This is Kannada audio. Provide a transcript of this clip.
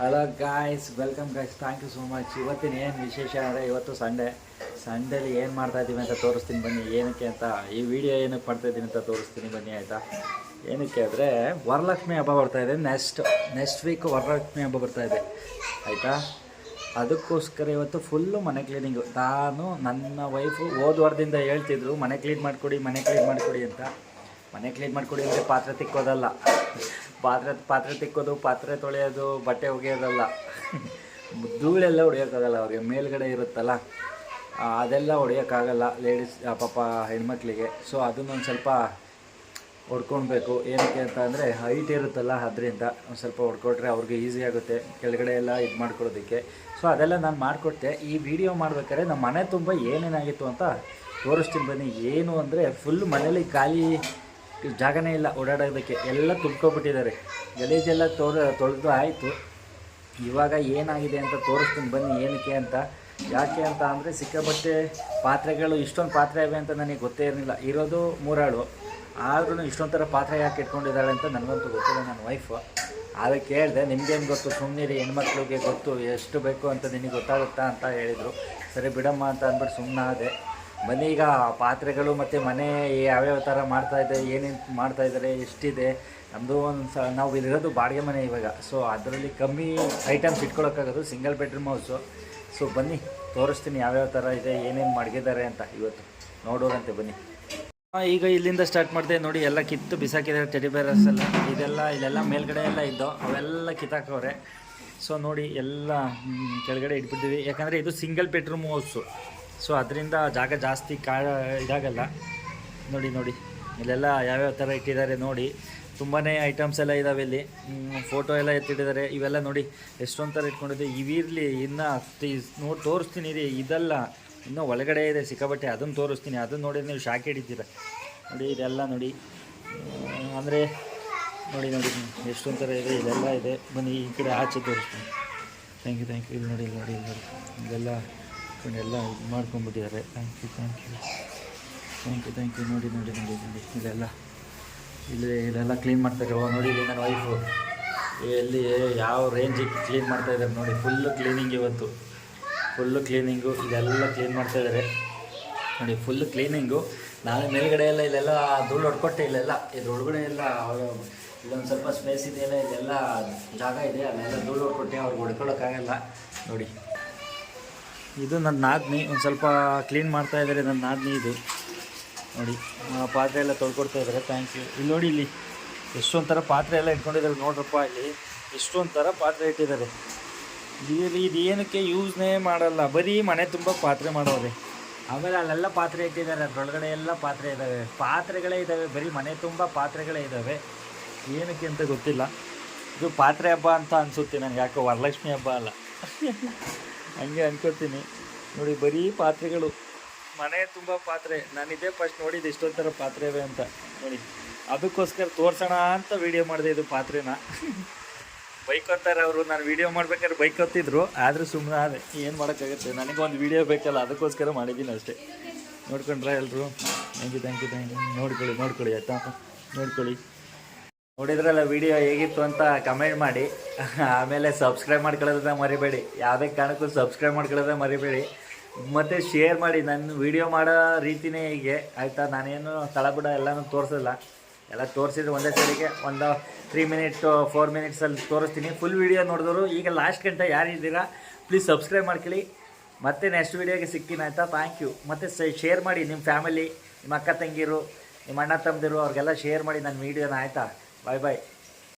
Hello guys welcome guys thank you so much ಇವತ್ತಿನ ಏನು ವಿಶೇಷ ಅಂದರೆ ಇವತ್ತು ಸಂಡೇ ಸಂಡೇಲಿ ಏನು ಮಾಡ್ತಾ ಇದ್ದೀವಿ ಅಂತ ತೋರಿಸ್ತೀನಿ ಬನ್ನಿ. ಏನಕ್ಕೆ ಅಂತ ಈ ವಿಡಿಯೋ ಏನಕ್ಕೆ ಮಾಡ್ತಾ ಇದ್ದೀನಿ ಅಂತ ತೋರಿಸ್ತೀನಿ ಬನ್ನಿ, ಆಯಿತಾ? ಏನಕ್ಕೆ ಅಂದರೆ ವರಲಕ್ಷ್ಮಿ ಹಬ್ಬ ಬರ್ತಾ ಇದೆ. ನೆಕ್ಸ್ಟ್ ನೆಕ್ಸ್ಟ್ ವೀಕ್ ವರಲಕ್ಷ್ಮಿ ಹಬ್ಬ ಬರ್ತಾ ಇದೆ. ಆಯಿತಾ? ಅದಕ್ಕೋಸ್ಕರ ಇವತ್ತು ಫುಲ್ಲು ಮನೆ ಕ್ಲೀನಿಂಗು ನಾನು ನನ್ನ ವೈಫು ಹೋದ ಹೇಳ್ತಿದ್ರು, ಮನೆ ಕ್ಲೀನ್ ಮಾಡಿಕೊಡಿ, ಮನೆ ಕ್ಲೀನ್ ಮಾಡಿಕೊಡಿ ಅಂತ. ಮನೆ ಕ್ಲೀನ್ ಮಾಡಿಕೊಡಿ ಅಂದರೆ ಪಾತ್ರೆ ತಿಕ್ಕೋದಲ್ಲ. ಪಾತ್ರೆ ಪಾತ್ರೆ ತಿಕ್ಕೋದು, ಪಾತ್ರೆ ತೊಳೆಯೋದು, ಬಟ್ಟೆ ಒಗೆಯೋದಲ್ಲ. ಧೂಳೆಲ್ಲ ಹೊಡೆಯೋಕ್ಕಾಗಲ್ಲ ಅವ್ರಿಗೆ, ಮೇಲ್ಗಡೆ ಇರುತ್ತಲ್ಲ ಅದೆಲ್ಲ ಹೊಡೆಯೋಕ್ಕಾಗಲ್ಲ ಲೇಡೀಸ್ ಪಾಪ ಹೆಣ್ಮಕ್ಳಿಗೆ. ಸೊ ಅದನ್ನೊಂದು ಸ್ವಲ್ಪ ಹೊಡ್ಕೊಳ್ಬೇಕು ಏನಕ್ಕೆ ಅಂತ ಅಂದರೆ ಹೈಟ್ ಇರುತ್ತಲ್ಲ ಅದರಿಂದ ಒಂದು ಸ್ವಲ್ಪ ಹೊಡ್ಕೊಟ್ರೆ ಅವ್ರಿಗೆ ಈಸಿ ಆಗುತ್ತೆ, ಕೆಳಗಡೆ ಎಲ್ಲ ಇದು ಮಾಡ್ಕೊಡೋದಕ್ಕೆ ಸೊ ಅದೆಲ್ಲ ನಾನು ಮಾಡಿಕೊಟ್ಟೆ. ಈ ವಿಡಿಯೋ ಮಾಡ್ಬೇಕಾದ್ರೆ ನಮ್ಮ ಮನೆ ತುಂಬ ಏನೇನಾಗಿತ್ತು ಅಂತ ತೋರಿಸ್ತೀನಿ ಬನ್ನಿ. ಏನು ಅಂದರೆ ಫುಲ್ ಮನೇಲಿ ಖಾಲಿ ಜಾಗನೇ ಇಲ್ಲ ಓಡಾಡೋದಕ್ಕೆ. ಎಲ್ಲ ತುಂಬ್ಕೊಬಿಟ್ಟಿದ್ದಾರೆ ಗಲೀಜೆಲ್ಲ ತೋರ, ತೊಳೆದು ಆಯಿತು. ಇವಾಗ ಏನಾಗಿದೆ ಅಂತ ತೋರಿಸ್ತೀನಿ. ಬನ್ನಿ ಏನಕ್ಕೆ ಅಂತ. ಯಾಕೆ ಅಂತ ಅಂದರೆ ಸಿಕ್ಕಾಪಟ್ಟೆ ಪಾತ್ರೆಗಳು ಇಷ್ಟೊಂದು ಪಾತ್ರೆ ಇವೆ ಅಂತ ನನಗೆ ಗೊತ್ತೇ ಇರಲಿಲ್ಲ. ಇರೋದು ಮೂರಾಳು. ಆದ್ರೂ ಇಷ್ಟೊಂದು ಥರ ಪಾತ್ರೆ ಯಾಕೆ ಇಟ್ಕೊಂಡಿದ್ದಾಳೆ ಅಂತ ನನಗಂತೂ ಗೊತ್ತಿಲ್ಲ. ನನ್ನ ವೈಫು ಅದಕ್ಕೆ ಕೇಳಿದೆ, ನಿಮ್ಗೇನು ಗೊತ್ತು? ಸುಮ್ಮನಿರಿ ಹೆಣ್ಮಕ್ಳಿಗೆ ಗೊತ್ತು. ಎಷ್ಟು ಬೇಕು ಅಂತ ನಿನಗೆ ಗೊತ್ತಾಗುತ್ತಾ? ಅಂತ ಹೇಳಿದರು. ಸರಿ ಬಿಡಮ್ಮ ಅಂತ ಅಂದ್ಬಿಟ್ಟು ಸುಮ್ಮನಾದೆ ಬನ್ನಿ ಈಗ ಪಾತ್ರೆಗಳು ಮತ್ತು ಮನೆ ಯಾವ್ಯಾವ ಥರ ಮಾಡ್ತಾ ಇದೆ, ಏನೇನು ಮಾಡ್ತಾ ಇದ್ದಾರೆ ಎಷ್ಟಿದೆ ನಮ್ಮದು ಒಂದು ಸ, ನಾವು ಇಲ್ಲಿರೋದು ಬಾಡಿಗೆ ಮನೆ ಇವಾಗ. ಸೊ ಅದರಲ್ಲಿ ಕಮ್ಮಿ ಐಟಮ್ಸ್ ಇಟ್ಕೊಳಕ್ಕಾಗೋದು ಸಿಂಗಲ್ ಬೆಡ್ರೂಮ್ ಹೌಸು ಸೊ ಬನ್ನಿ, ತೋರಿಸ್ತೀನಿ ಯಾವ್ಯಾವ ಥರ ಇದೆ, ಏನೇನು ಮಡಗಿದ್ದಾರೆ ಅಂತ ಇವತ್ತು. ನೋಡೋರಂತೆ ಬನ್ನಿ. ಈಗ ಇಲ್ಲಿಂದ ಸ್ಟಾರ್ಟ್ ಮಾಡಿದೆ, ನೋಡಿ, ಎಲ್ಲ ಕಿತ್ತು ಬಿಸಾಕಿದ್ದಾರೆ ಟೆಡಿ ಬೇರಸ್ ಎಲ್ಲ. ಇದೆಲ್ಲ, ಇಲ್ಲೆಲ್ಲ ಮೇಲ್ಗಡೆ ಎಲ್ಲ ಇದ್ದೋ, ಅವೆಲ್ಲ ಕಿತ್ತಾಕವ್ರೆ. ಸೊ ನೋಡಿ, ಎಲ್ಲ ಕೆಳಗಡೆ ಇಟ್ಬಿಟ್ಟಿವಿ ಯಾಕಂದರೆ ಇದು ಸಿಂಗಲ್ ಬೆಡ್ರೂಮ್ ಹೌಸು ಸೊ ಅದರಿಂದ ಜಾಗ ಜಾಸ್ತಿ ಕಾ, ಇದಾಗಲ್ಲ. ನೋಡಿ ನೋಡಿ. ಇಲ್ಲೆಲ್ಲ ಯಾವ್ಯಾವ ಥರ ಇಟ್ಟಿದ್ದಾರೆ ನೋಡಿ. ತುಂಬಾ ಐಟಮ್ಸ್ ಎಲ್ಲ ಇದ್ದಾವೆ ಇಲ್ಲಿ. ಫೋಟೋ ಎಲ್ಲ ಎತ್ತಿಟ್ಟಿದ್ದಾರೆ. ಇವೆಲ್ಲ ನೋಡಿ, ಎಷ್ಟೊಂದು ಥರ ಇಟ್ಕೊಂಡಿದ್ದೆ. ಇವಿರಲಿ, ಇನ್ನು ನೋಡಿ ತೋರಿಸ್ತೀನಿ ರೀ. ಇದೆಲ್ಲ, ಇನ್ನೂ ಒಳಗಡೆ ಇದೆ ಸಿಕ್ಕಾಬಟ್ಟೆ ಅದನ್ನು ತೋರಿಸ್ತೀನಿ. ಅದನ್ನು ನೋಡಿ ನೀವು ಶಾಕ್ ಹಿಡಿತೀರ. ನೋಡಿ, ಇದೆಲ್ಲ ನೋಡಿ. ಅಂದರೆ, ನೋಡಿ ನೋಡಿ. ಎಷ್ಟೊಂದು ಥರ ಇದೆ. ಇದೆಲ್ಲ ಇದೆ. ಬನ್ನಿ, ಈ ಕಡೆ ಆಚೆ ತೋರಿಸ್ತೀನಿ. ಥ್ಯಾಂಕ್ ಯು ಥ್ಯಾಂಕ್ ಯು ಇಲ್ಲಿ ನೋಡಿ ಇಲ್ಲಿ ನೋಡಿ ಇಲ್ಲಿ ನೋಡಿ. ಇದೆಲ್ಲ ಎಲ್ಲ ಇದು ಮಾಡ್ಕೊಂಡ್ಬಿಟ್ಟಿದ್ದಾರೆ thank you thank you thank you thank you ನೋಡಿ ನೋಡಿ ನೋಡಿ ನೋಡಿ. ಇಲ್ಲೆಲ್ಲ, ಇಲ್ಲಿ ಇಲ್ಲೆಲ್ಲ ಕ್ಲೀನ್ ಮಾಡ್ತಾ ಇದ್ದಾರೆ ನೋಡಿ ಇಲ್ಲಿ ನನ್ನ ವೈಫು ಎಲ್ಲಿ ಯಾವ ರೇಂಜಿಗೆ ಕ್ಲೀನ್ ಮಾಡ್ತಾ ಇದ್ದಾರೆ ನೋಡಿ. ಫುಲ್ಲು ಕ್ಲೀನಿಂಗ್ ಇವತ್ತು. ಫುಲ್ಲು ಕ್ಲೀನಿಂಗು ಇದೆಲ್ಲ ಕ್ಲೀನ್ ಮಾಡ್ತಾ ಇದ್ದಾರೆ. ನೋಡಿ ಫುಲ್ಲು ಕ್ಲೀನಿಂಗು ನಾನು ಮೇಲ್ಗಡೆ ಎಲ್ಲ ಇಲ್ಲೆಲ್ಲ ಧೂಳು ಹೊಡ್ಕೊಟ್ಟೆ ಇಲ್ಲೆಲ್ಲ. ಇದ್ರ ಒಳಗಡೆ ಎಲ್ಲ ಇಲ್ಲೊಂದು ಸ್ವಲ್ಪ ಸ್ಪೇಸ್ ಇದೆಯಲ್ಲ ಇದೆಲ್ಲ ಜಾಗ ಇದೆ. ಅಲ್ಲೆಲ್ಲ ಧೂಳು ಹೊಡ್ಕೊಟ್ಟೆ, ಅವ್ರಿಗೆ ಹೊಡ್ಕೊಳ್ಳೋಕ್ಕಾಗಲ್ಲ ನೋಡಿ. ಇದು ನನ್ನ ನಾದ್ನಿ, ಒಂದು ಸ್ವಲ್ಪ ಕ್ಲೀನ್ ಮಾಡ್ತಾ ಇದ್ದಾರೆ ನನ್ನ ನಾದ್ನಿ ಇದು. ನೋಡಿ ಪಾತ್ರೆ ಎಲ್ಲ ತೊಳ್ಕೊಡ್ತಾ ಇದ್ದಾರೆ ಥ್ಯಾಂಕ್ ಯು ಇಲ್ಲಿ ನೋಡಿ, ಇಲ್ಲಿ ಎಷ್ಟೊಂಥರ ಥರ ಪಾತ್ರೆ ಎಲ್ಲ ಇಟ್ಕೊಂಡಿದ್ದಾರೆ ನೋಡ್ರಪ್ಪ ಇಲ್ಲಿ. ಎಷ್ಟೊಂಥರ ಥರ ಪಾತ್ರೆ ಇಟ್ಟಿದ್ದಾರೆ. ಇದು ಇದು ಏನಕ್ಕೆ ಯೂಸ್ನೇ ಮಾಡಲ್ಲ, ಬರೀ ಮನೆ ತುಂಬ ಪಾತ್ರೆ ಮಾಡೋದೆ. ಆಮೇಲೆ ಅಲ್ಲೆಲ್ಲ ಪಾತ್ರೆ ಇಟ್ಟಿದ್ದಾರೆ, ಅದರೊಳಗಡೆ ಎಲ್ಲ ಪಾತ್ರೆ ಇದ್ದಾವೆ. ಪಾತ್ರೆಗಳೇ ಇದ್ದಾವೆ, ಬರೀ ಮನೆ ತುಂಬ ಪಾತ್ರೆಗಳೇ ಇದ್ದಾವೆ. ಏನಕ್ಕೆ ಅಂತ ಗೊತ್ತಿಲ್ಲ. ಇದು ಪಾತ್ರೆ ಹಬ್ಬ ಅಂತ ಅನಿಸುತ್ತೆ ನನಗೆ, ಯಾಕೋ ವರಲಕ್ಷ್ಮಿ ಹಬ್ಬ ಅಲ್ಲ. ಹಂಗೆ ಅನ್ಕೊಳ್ತೀನಿ. ನೋಡಿ, ಬರೀ ಪಾತ್ರೆಗಳು. ಮನೆ ತುಂಬ ಪಾತ್ರೆ. ನಾನಿದೆ ಫಸ್ಟ್ ನೋಡಿದ್ದು ಇಷ್ಟೊಂದು ಥರ ಪಾತ್ರೆ ಇವೆ ಅಂತ. ನೋಡಿ, ಅದಕ್ಕೋಸ್ಕರ ತೋರ್ಸೋಣ ಅಂತ ವಿಡಿಯೋ ಮಾಡಿದೆ ಇದು ಪಾತ್ರೆನ. ಬೈಕ್ ಅಂತಾರೆ ಅವರು. ನಾನು ವಿಡಿಯೋ ಮಾಡ್ಬೇಕಾದ್ರೆ ಬೈಕ್ ಹೊತ್ತಿದ್ರು. ಆದರೂ ಸುಮ್ಮನೆ ಅದೇ ಏನು ಮಾಡೋಕ್ಕಾಗುತ್ತೆ? ನನಗೊಂದು ವಿಡಿಯೋ ಬೇಕಲ್ಲ, ಅದಕ್ಕೋಸ್ಕರ ಮಾಡಿದ್ದೀನಿ ಅಷ್ಟೇ. ನೋಡ್ಕೊಂಡ್ರೆ ಎಲ್ಲರೂ thank you thank you thank you ನೋಡ್ಕೊಳ್ಳಿ ನೋಡ್ಕೊಳ್ಳಿ, ಆಯ್ತಾ? ನೋಡ್ಕೊಳ್ಳಿ. ನೋಡಿದ್ರಲ್ಲ ವಿಡಿಯೋ ಹೇಗಿತ್ತು ಅಂತ ಕಮೆಂಟ್ ಮಾಡಿ. ಆಮೇಲೆ ಸಬ್ಸ್ಕ್ರೈಬ್ ಮಾಡ್ಕೊಳ್ಳೋದನ್ನ ಮರಿಬೇಡಿ. ಯಾವುದೇ ಕಾರಣಕ್ಕೂ ಸಬ್ಸ್ಕ್ರೈಬ್ ಮಾಡ್ಕೊಳ್ಳೋದೇ ಮರಿಬೇಡಿ. ಮತ್ತು ಶೇರ್ ಮಾಡಿ. ನನ್ನ ವಿಡಿಯೋ ಮಾಡೋ ರೀತಿನೇ ಹೀಗೆ. ಆಯಿತಾ? ನಾನೇನು ತಳಬುಡ ಎಲ್ಲನೂ ತೋರಿಸಲ್ಲ. ಎಲ್ಲ ತೋರಿಸಿದ್ರೆ ಒಂದೇ ಸರಿಗೆ ಒಂದು ತ್ರೀ ಮಿನಿಟ್ ಫೋರ್ ಮಿನಿಟ್ಸಲ್ಲಿ ತೋರಿಸ್ತೀನಿ. ಫುಲ್ ವಿಡಿಯೋ ನೋಡಿದ್ರು ಈಗ ಲಾಸ್ಟ್ ಗಂಟೆ ಯಾರಿದ್ದೀರಾ ಪ್ಲೀಸ್ ಸಬ್ಸ್ಕ್ರೈಬ್ ಮಾಡ್ಕೊಳ್ಳಿ. ಮತ್ತೆ ನೆಕ್ಸ್ಟ್ ವಿಡಿಯೋಗೆ ಸಿಗ್ತೀನಿ. ಆಯಿತಾ? ಥ್ಯಾಂಕ್ ಯು ಮತ್ತು ಶೇರ್ ಮಾಡಿ. ನಿಮ್ಮ ಫ್ಯಾಮಿಲಿ ನಿಮ್ಮ ಅಕ್ಕ ತಂಗಿರು, ನಿಮ್ಮ ಅಣ್ಣ ತಮ್ಮದಿರು, ಅವ್ರಿಗೆಲ್ಲ ಶೇರ್ ಮಾಡಿ ನನ್ನ ವೀಡಿಯೋನ ಆಯಿತಾ? Bye bye.